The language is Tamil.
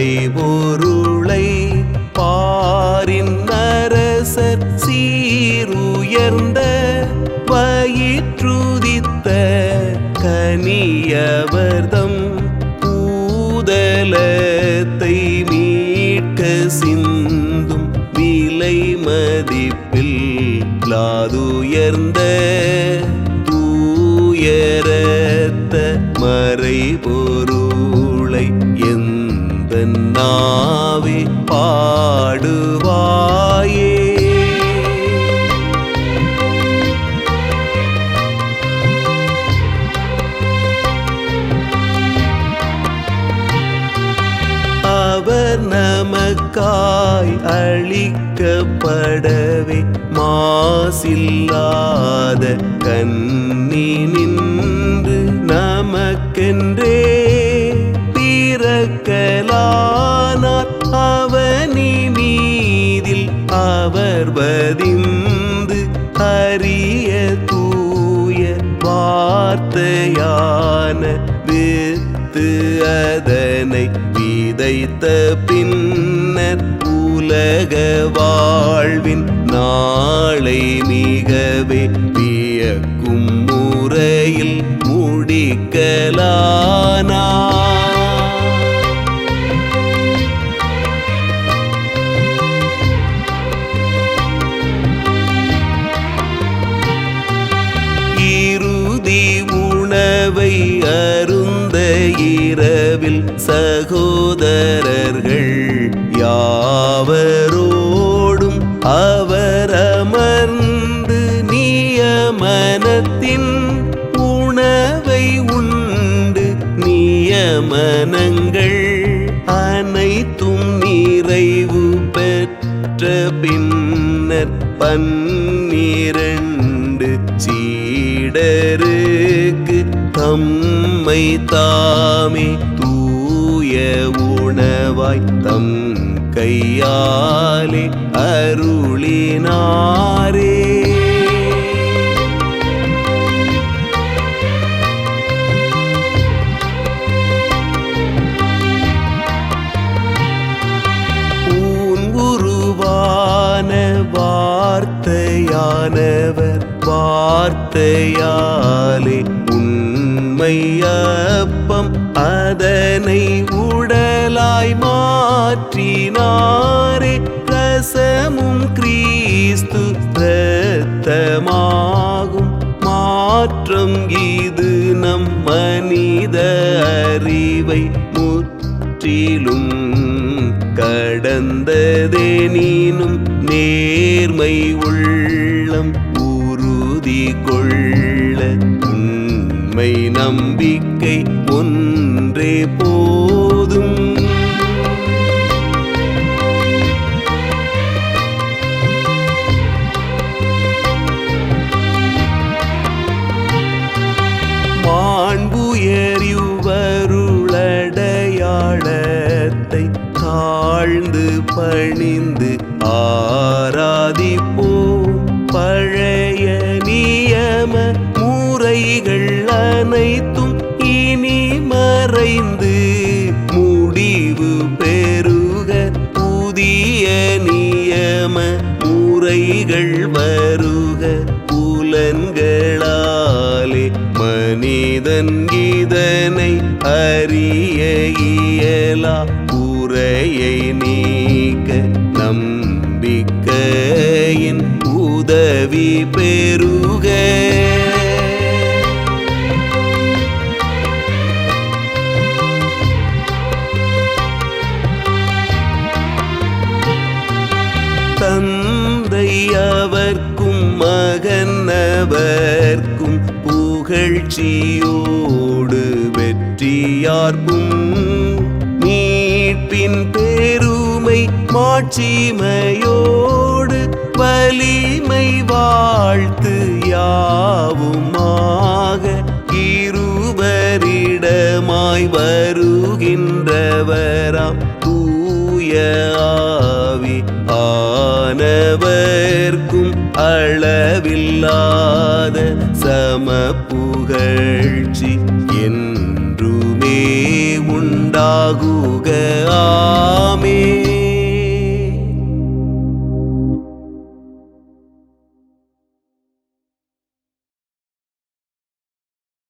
மறைபொருளை பாரின் அரசர் சீருயர்ந்த பயிற்றுதித்த கனியவர்தம் பூதலத்தை மீட்க சிந்தும் விலை மதிப்பில் லாதுயர்ந்த தூயரத்த மறை பொருளை தன்னாவி பாடுவாயே. அவர் நமக்காய் அழிக்கப்படவே மாசில்லாத கண்ணி நின்று நமக்கென்றே பிறக்கலானார் அவனி மீதில் அவர் வதிந்து அரிய தூய வார்த்தையான வித்து அதனை விதைத்த பின்னர் உலக வாழ்வின் நாளை மிகவே வியக்கும் முறையில் முடிக்கலானார். இரவில் சகோதரர்கள் யாவரோடும் அவர் அமர்ந்து நியமனத்தின் உணவை உண்டு நியமனங்கள் அனைத்தும் நிறைவு பெற்ற பின்னர் பன்னிரண்டு சீடருக்கு தம்மை தாமே தூய உணவாய் தம் கையாலே அருளினாரே. வார்த்தையானவர் வார்த்தையாலே உன் அப்பம் அதனை உடலாய் மாற்றினாரே. ரசமும் கிறிஸ்து ரத்தமாகும் மாற்றம் இது நம் மனித அறிவை முற்றிலும் கடந்ததெனினும் நேர்மை உள்ளம் உறுதி கொள்ள உண்மை நம்பிக்கை ஒன்றே போதும். மாண்புயரிவருளடையாளத்தை தாழ்ந்து பணிந்து ஆராதிப்போம். பழைய நியம முறைகள் அனைத்தும் இனி மறைந்து முடிவு பெருக புதிய நியம முறைகள் வருக. புலன்களாலே மனிதன் இதனை அறிய இயலா. குறையை நீக்க நம்பிக்கையின் உதவி பெரு அவர்க்கும் மகன்னவர்க்கும் புகழ்ச்சியோடு வெற்றியார்க்கும். மீட்பின் பெருமை மாட்சிமையோடு வலிமை வாழ்த்து யாவுமாக இருவரிடமாய் வருகின்றவராம் தூய ஆனவர்க்கும் அளவில்லாத சம புகழ்ச்சி என்றுமே உண்டாகுக.